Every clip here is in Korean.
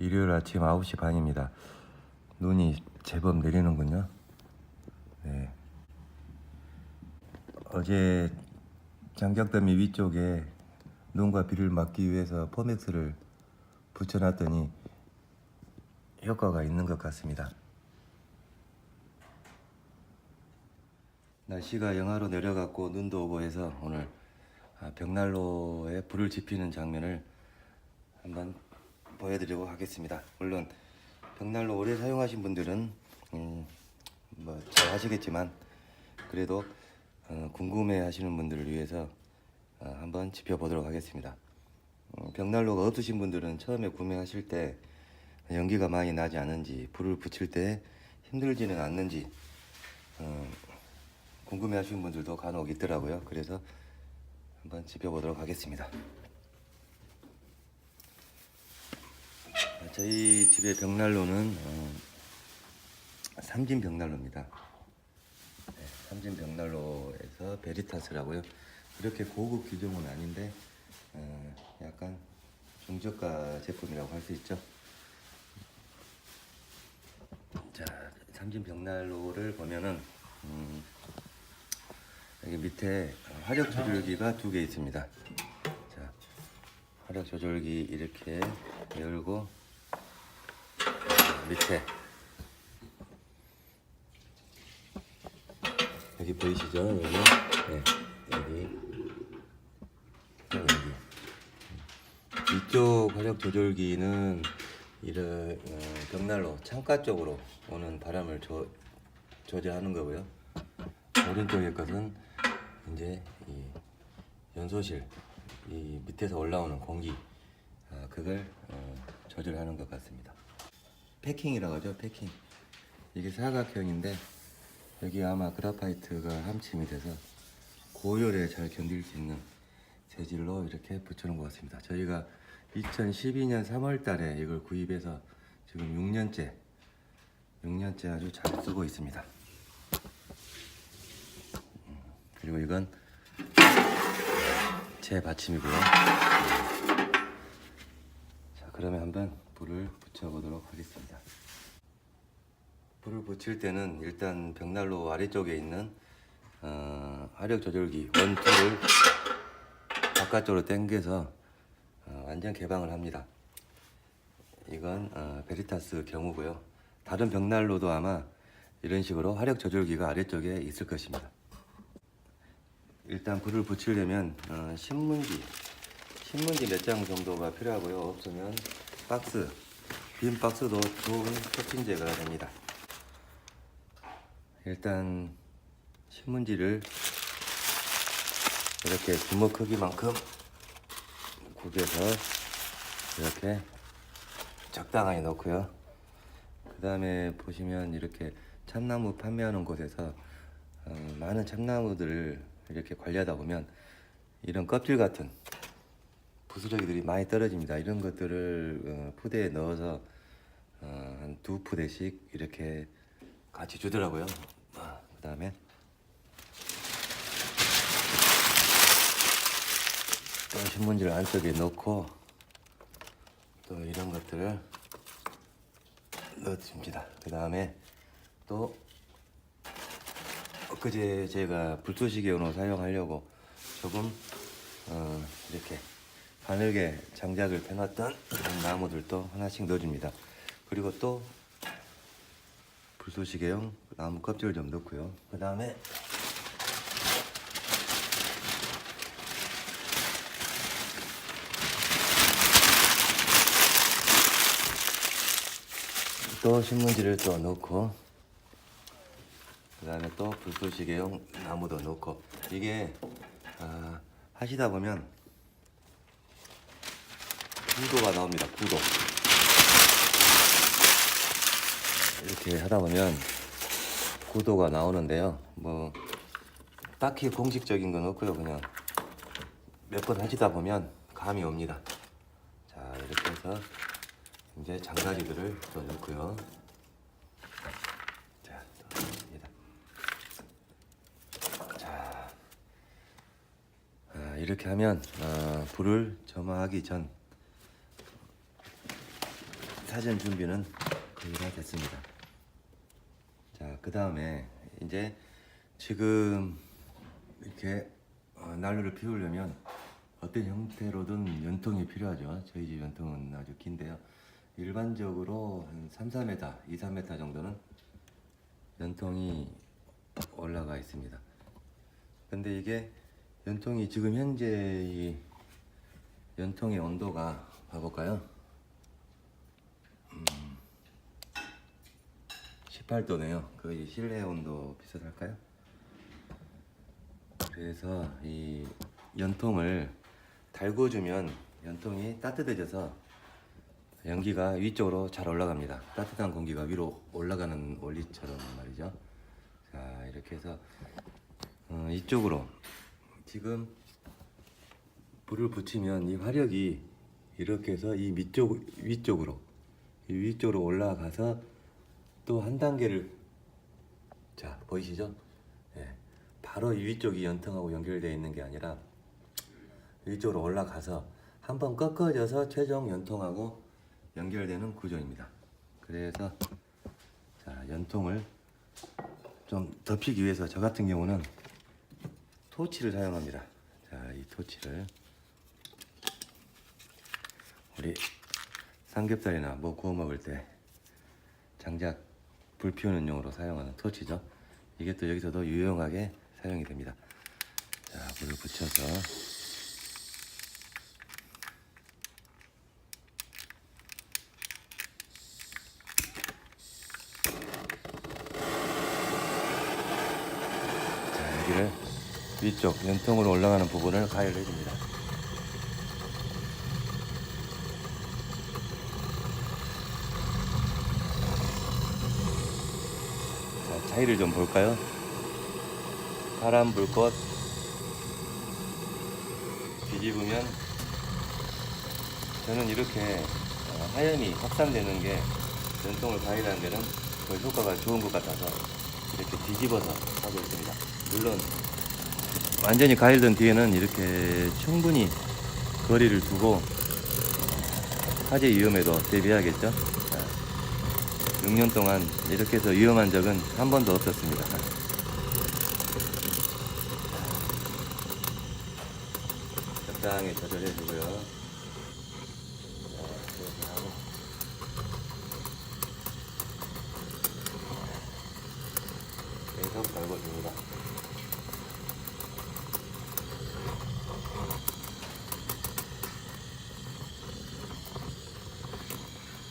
일요일 아침 9시 반입니다. 눈이 제법 내리는군요. 네. 어제 장작더미 위쪽에 눈과 비를 막기 위해서 포맥스를 붙여놨더니 효과가 있는 것 같습니다. 날씨가 영하로 내려갔고 눈도 오고 해서 오늘 아, 벽난로에 불을 지피는 장면을 한번 보여드리려고 하겠습니다. 물론 벽난로 오래 사용하신 분들은 음, 뭐잘 하시겠지만 그래도 어, 궁금해 하시는 분들을 위해서 어, 한번 지펴보도록 하겠습니다. 어, 벽난로가 없으신 분들은 처음에 구매하실 때 연기가 많이 나지 않은지 불을 붙일 때 힘들지는 않는지 어, 궁금해 하시는 분들도 간혹 있더라고요. 그래서 한번 지펴보도록 하겠습니다. 저희 집의 벽난로는 어, 삼진 벽난로입니다. 네, 삼진 벽난로에서 베리타스라고요. 그렇게 고급 기종은 아닌데 어, 약간 중저가 제품이라고 할 수 있죠. 자, 삼진 벽난로를 보면은 음, 여기 밑에 화력 조절기가 두 개 있습니다. 자, 화력 조절기 이렇게 열고 밑에 여기 보이시죠? 여기 네, 여기 여기 이쪽 화력 조절기는 이런 어, 벽난로 창가 쪽으로 오는 바람을 조, 조절하는 거고요. 오른쪽의 것은 이제 이 연소실 이 밑에서 올라오는 공기 아, 그걸 어, 조절하는 것 같습니다. 패킹이라고 하죠. 패킹. 이게 사각형인데 여기 아마 그라파이트가 함침이 돼서 고열에 잘 견딜 수 있는 재질로 이렇게 붙여놓은 것 같습니다. 저희가 2012년 3월 달에 이걸 구입해서 지금 6년째 6년째 아주 잘 쓰고 있습니다. 음, 그리고 이건 제 받침이고요. 자, 그러면 한번 불을 붙여보도록 하겠습니다. 불을 붙일 때는 일단 벽난로 아래쪽에 있는 어, 화력 조절기 원투를 바깥쪽으로 당겨서 어, 완전 개방을 합니다. 이건 어, 베리타스 경우고요. 다른 벽난로도 아마 이런 식으로 화력 조절기가 아래쪽에 있을 것입니다. 일단 불을 붙이려면 어, 신문지 신문지 몇 장 정도가 필요하고요. 없으면 박스 빈 박스도 좋은 촉진제가 됩니다. 일단 신문지를 이렇게 주먹 크기만큼 구겨서 이렇게 적당하게 넣고요. 그 다음에 보시면 이렇게 참나무 판매하는 곳에서 어, 많은 참나무들을 이렇게 관리하다 보면 이런 껍질 같은 부스러기들이 많이 떨어집니다. 이런 것들을 어, 푸대에 넣어서 어, 한두 푸대씩 이렇게 같이 주더라고요. 그 다음에 또 신문지를 안쪽에 넣고 또 이런 것들을 넣어줍니다. 그 다음에 또 엊그제 제가 불쏘시개로 사용하려고 조금 어, 이렇게 가늘게 장작을 이런 나무들도 하나씩 넣어줍니다. 그리고 또 불쏘시개용 나무 껍질을 좀 넣고요. 그 다음에 또 신문지를 또 넣고 그 다음에 또 불쏘시개용 나무도 넣고 이게 아, 하시다 보면 구도가 나옵니다 구도. 이렇게 하다 보면 구도가 나오는데요. 뭐 딱히 공식적인 건 없고요. 그냥 몇번 하시다 보면 감이 옵니다. 자 이렇게 해서 이제 장가지들을 또 넣고요. 자, 아, 이렇게 하면 어, 불을 점화하기 전 사전 준비는 거의 다 됐습니다. 자, 그 다음에 이제 지금 이렇게 어, 난로를 피우려면 어떤 형태로든 연통이 필요하죠. 저희 집 연통은 아주 긴데요. 일반적으로 한 3, 4m, 2, 3m 정도는 연통이 올라가 있습니다. 근데 이게 연통이 지금 현재 이 연통의 온도가 봐볼까요? 18도네요. 거의 실내 온도 비슷할까요? 그래서 이 연통을 달궈주면 연통이 따뜻해져서 연기가 위쪽으로 잘 올라갑니다. 따뜻한 공기가 위로 올라가는 원리처럼 말이죠. 자 이렇게 해서 어, 이쪽으로 지금 불을 붙이면 이 화력이 이렇게 해서 이 밑쪽 위쪽으로 이 위쪽으로 올라가서 또 한 단계를 자 보이시죠? 예, 바로 이 위쪽이 연통하고 연결되어 있는 게 아니라 위쪽으로 올라가서 한번 꺾어져서 최종 연통하고 연결되는 구조입니다. 그래서 자 연통을 좀 덮이기 위해서 저 같은 경우는 토치를 사용합니다. 자, 이 토치를 우리 삼겹살이나 뭐 구워 먹을 때 장작 불 피우는 용으로 사용하는 토치죠. 이게 또 여기서도 유용하게 사용이 됩니다. 자, 불을 붙여서 자, 여기를 위쪽 연통으로 올라가는 부분을 가열을 해줍니다. 자, 차이를 좀 볼까요? 파란 불꽃 뒤집으면 저는 이렇게 어, 하얀이 확산되는 게 연통을 가열하는 데는 그 효과가 좋은 것 같아서 이렇게 뒤집어서 하고 있습니다. 물론 완전히 가열된 뒤에는 이렇게 충분히 거리를 두고 화재 위험에도 대비해야겠죠. 자, 6년 동안 이렇게 해서 위험한 적은 한 번도 없었습니다. 적당히 조절해 주고요. 자, 이렇게 하고. 계속 달궈줍니다.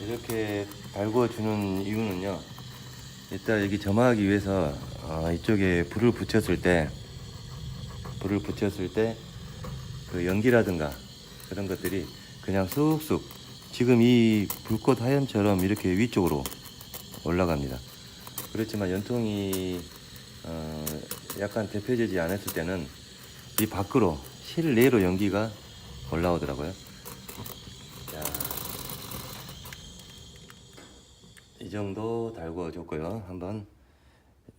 이렇게 달궈주는 이유는요. 일단 여기 점화하기 위해서 어, 이쪽에 불을 붙였을 때 불을 붙였을 때 그 연기라든가 그런 것들이 그냥 쑥쑥 지금 이 불꽃 하염처럼 이렇게 위쪽으로 올라갑니다. 그렇지만 연통이 어, 약간 대표되지 않았을 때는 이 밖으로 실내로 연기가 올라오더라고요. 이 정도 달궈줬고요. 한번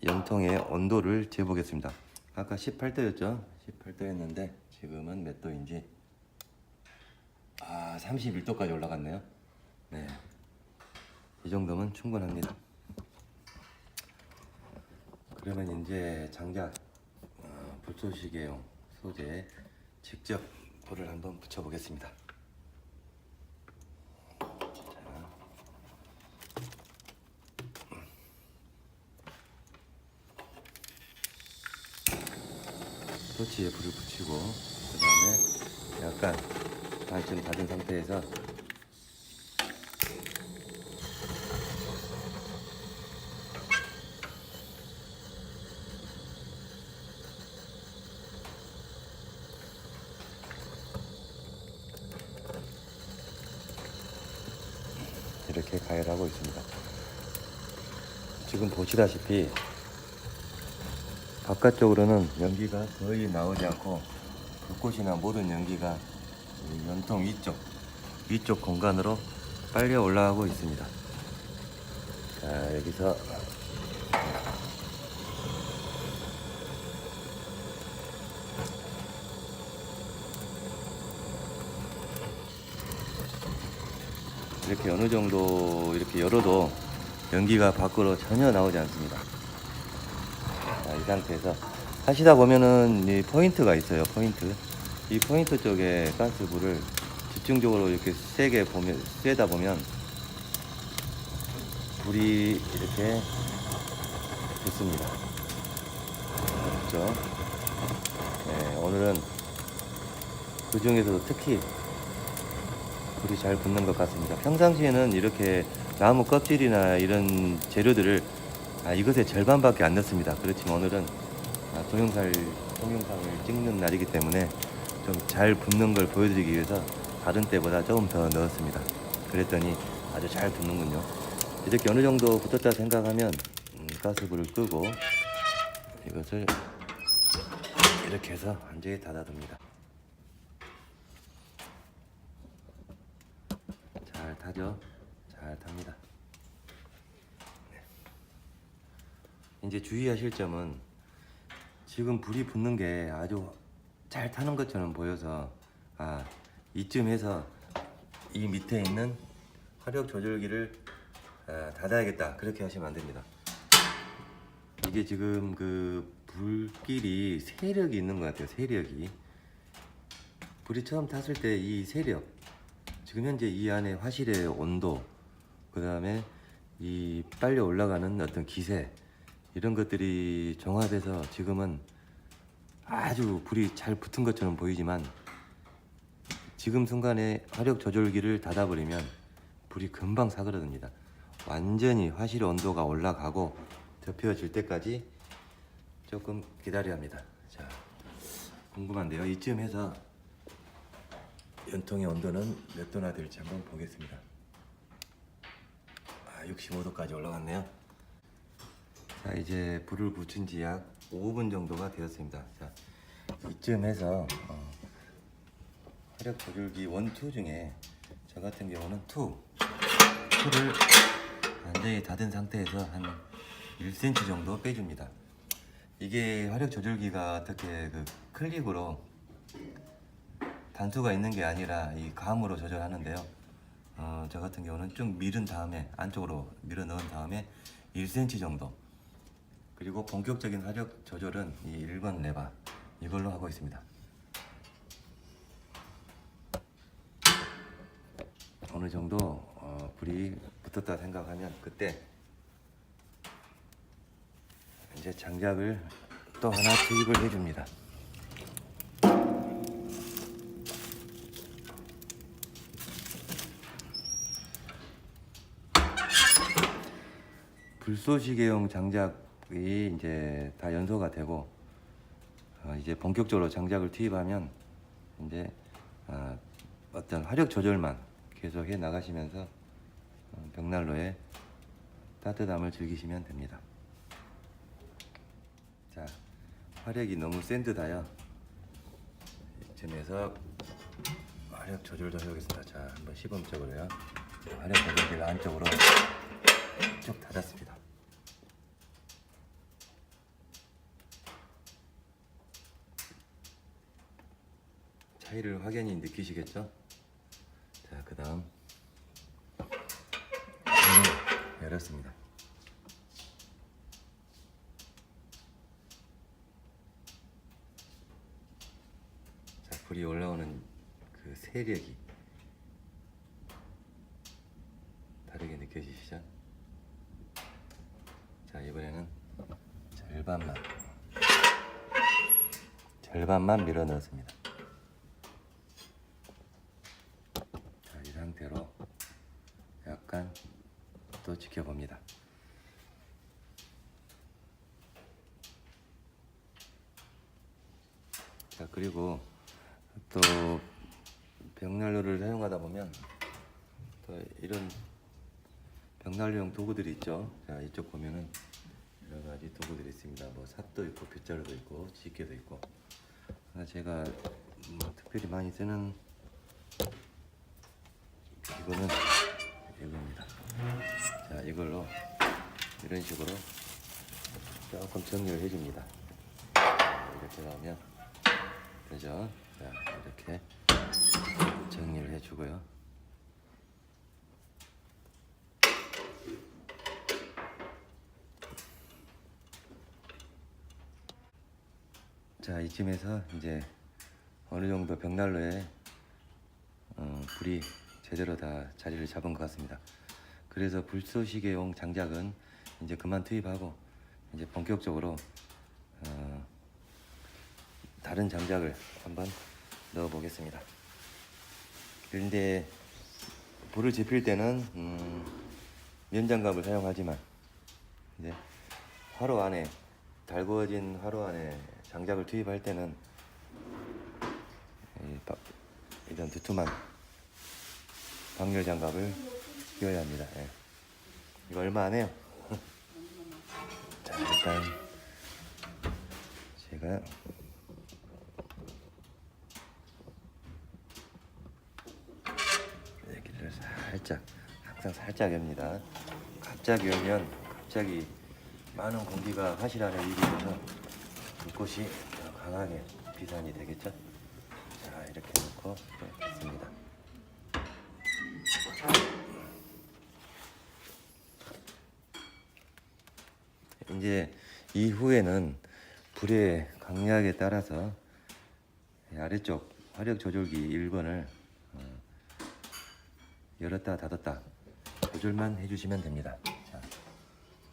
연통의 온도를 재보겠습니다. 아까 18도였죠? 18도였는데 지금은 몇 도인지 아 31도까지 올라갔네요. 네, 이 정도면 충분합니다. 그러면 이제 장작 어, 불쏘시개용 소재에 직접 불을 한번 붙여보겠습니다. 토치에 불을 붙이고 그 다음에 약간 반쯤 닫은 상태에서 이렇게 가열하고 있습니다. 지금 보시다시피 바깥쪽으로는 연기가 거의 나오지 않고 불꽃이나 모든 연기가 이 연통 위쪽 위쪽 공간으로 빨려 올라가고 있습니다. 자 여기서 이렇게 어느 정도 이렇게 열어도 연기가 밖으로 전혀 나오지 않습니다. 자, 이 상태에서 하시다 보면은 이 포인트가 있어요. 포인트. 이 포인트 쪽에 가스불을 집중적으로 이렇게 세게 보면 쐬다 보면 불이 이렇게 붙습니다. 그렇죠? 네, 오늘은 그 중에서도 특히 불이 잘 붙는 것 같습니다. 평상시에는 이렇게 나무 껍질이나 이런 재료들을 아, 이것의 절반밖에 안 넣습니다. 그렇지만 오늘은 아, 동영상, 동영상을 찍는 날이기 때문에 좀 잘 붙는 걸 보여드리기 위해서 다른 때보다 조금 더 넣었습니다. 그랬더니 아주 잘 붙는군요. 이렇게 어느 정도 붙었다 생각하면 음, 가스불을 끄고 이것을 이렇게 해서 완전히 닫아둡니다. 잘 타죠? 잘 탑니다. 네. 이제 주의하실 점은 지금 불이 붙는 게 아주 잘 타는 것처럼 보여서 아 이쯤에서 이 밑에 있는 화력 조절기를 아, 닫아야겠다 그렇게 하시면 안 됩니다. 이게 지금 그 불길이 세력이 있는 것 같아요. 세력이 불이 처음 탔을 때 이 세력 지금 현재 이 안에 화실의 온도 그 다음에 이 빨리 올라가는 어떤 기세 이런 것들이 정화돼서 지금은 아주 불이 잘 붙은 것처럼 보이지만 지금 순간에 화력 조절기를 닫아버리면 불이 금방 사그러듭니다. 완전히 화실 온도가 올라가고 덮여질 때까지 조금 기다려야 합니다. 자, 궁금한데요. 이쯤 해서 연통의 온도는 몇 도나 될지 한번 보겠습니다. 아, 65도까지 올라갔네요. 자, 이제 불을 붙인 지 약 5분 정도가 되었습니다. 자, 이쯤에서 어, 화력 조절기 1, 2 중에 저 같은 경우는 2, 2를 완전히 닫은 상태에서 한 1cm 정도 빼줍니다. 이게 화력 조절기가 어떻게 그 클릭으로 단수가 있는 게 아니라 이 감으로 조절하는데요. 어, 저 같은 경우는 좀 밀은 다음에 안쪽으로 밀어 넣은 다음에 1cm 정도. 그리고 본격적인 화력 조절은 이 1번 레바 이걸로 하고 있습니다. 어느 정도 어, 불이 붙었다 생각하면 그때 이제 장작을 또 하나 투입을 해줍니다. 불쏘시개용 장작 이 이제 다 연소가 되고 어, 이제 본격적으로 장작을 투입하면 이제 어, 어떤 화력 조절만 계속 해 나가시면서 어, 벽난로의 따뜻함을 즐기시면 됩니다. 자, 화력이 너무 센 듯하여 이쯤에서 화력 조절도 해보겠습니다. 자, 한번 시범적으로요. 화력 조절기를 안쪽으로 쭉 닫았습니다. 차이를 확연히 느끼시겠죠? 자, 그 다음 열었습니다. 자, 불이 올라오는 그 세력이 다르게 느껴지시죠? 자, 이번에는 절반만 절반만 밀어 넣었습니다. 자, 이 상태로 약간 또 지켜봅니다. 자, 그리고 또 벽난로를 사용하다 보면 또 이런 벽난로용 도구들이 있죠. 자, 이쪽 보면은 여러 가지 도구들이 있습니다. 뭐 삿도 있고 빗자루도 있고 집게도 있고. 제가 뭐 특별히 많이 쓰는 이거는 이겁니다. 자, 이걸로 이런 식으로 조금 정리를 해줍니다. 이렇게 나오면 그죠? 자, 이렇게 정리를 해주고요. 자, 이쯤에서 이제 어느 정도 벽난로에 어, 불이 제대로 다 자리를 잡은 것 같습니다. 그래서 불쏘시개용 장작은 이제 그만 투입하고 이제 본격적으로 다른 장작을 한번 넣어 보겠습니다. 그런데 불을 지필 때는 음, 면장갑을 사용하지만 이제 화로 안에 달구어진 화로 안에 장작을 투입할 때는 이런 두툼한 방열 장갑을 끼워야 합니다. 예. 이거 얼마 안 해요. 자 일단 제가 여기를 살짝 항상 살짝 엽니다. 갑자기 열면 갑자기 많은 공기가 화실 안에 유입돼서 불꽃이 더 강하게 비산이 되겠죠. 자 이렇게 놓고 됐습니다. 이제 이후에는 불의 강약에 따라서 아래쪽 화력 조절기 1번을 열었다 닫았다 조절만 해주시면 됩니다. 자,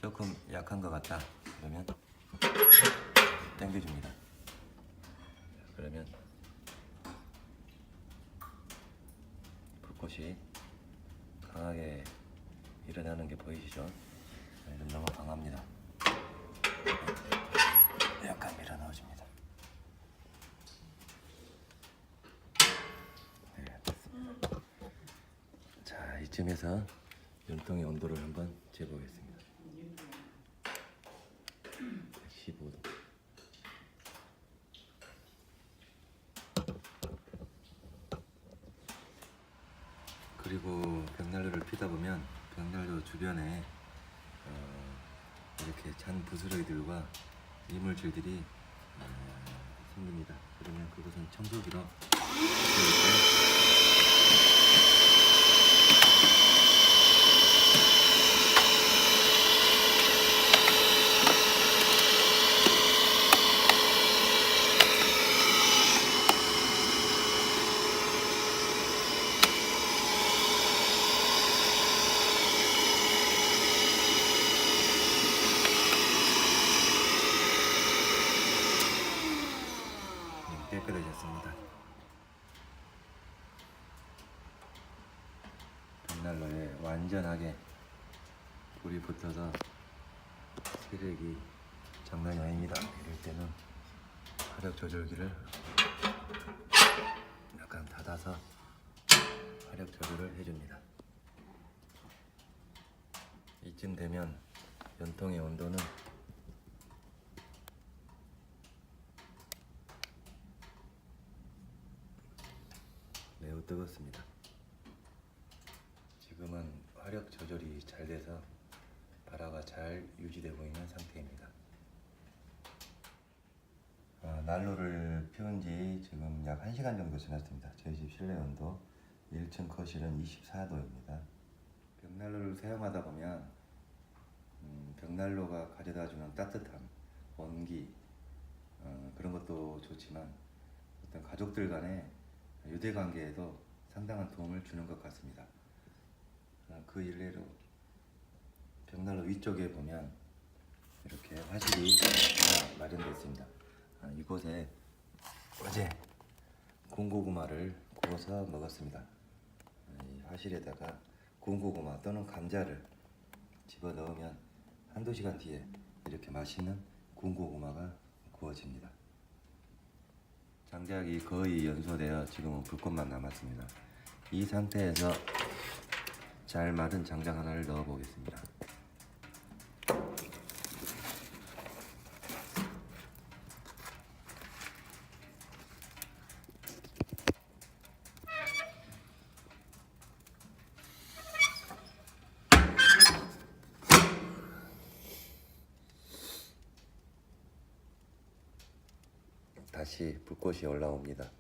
조금 약한 것 같다 그러면 당겨줍니다. 자, 그러면 불꽃이 강하게 일어나는 게 보이시죠? 자, 이건 너무 강합니다. 넣어줍니다. 네, 됐습니다. 자, 이쯤에서 연통의 온도를 한번 재보겠습니다. 15도. 그리고 벽난로를 피다 보면 벽난로 주변에 어, 이렇게 잔 부스러기들과 이물질들이 어, 생깁니다. 그러면 그것은 청소기로 이렇게 네, 깨끗해졌습니다. 벽난로에 완전하게 불이 붙어서 세력이 장난이 아닙니다. 이럴 때는 화력 조절기를 약간 닫아서 화력 조절을 해줍니다. 이쯤 되면 연통의 온도는 매우 뜨겁습니다. 지금은 화력 조절이 잘 돼서 발화가 잘 유지되고 있는 상태입니다. 아, 난로를 피운 지 지금 약 1시간 정도 지났습니다. 저희 집 실내 온도 1층 거실은 24도입니다. 벽난로를 사용하다 보면 음, 벽난로가 가져다주는 따뜻함, 온기 어, 그런 것도 좋지만 어떤 가족들 간의 유대 관계에도 상당한 도움을 주는 것 같습니다. 어, 그 일례로 벽난로 위쪽에 보면 이렇게 화실이 마련되어 있습니다. 아, 이곳에 어제 군고구마를 구워서 먹었습니다. 아, 이 화실에다가 군고구마 또는 감자를 집어 넣으면 한두 시간 뒤에 이렇게 맛있는 군고구마가 구워집니다. 장작이 거의 연소되어 지금은 불꽃만 남았습니다. 이 상태에서 잘 마른 장작 하나를 넣어 보겠습니다. 불꽃이 올라옵니다.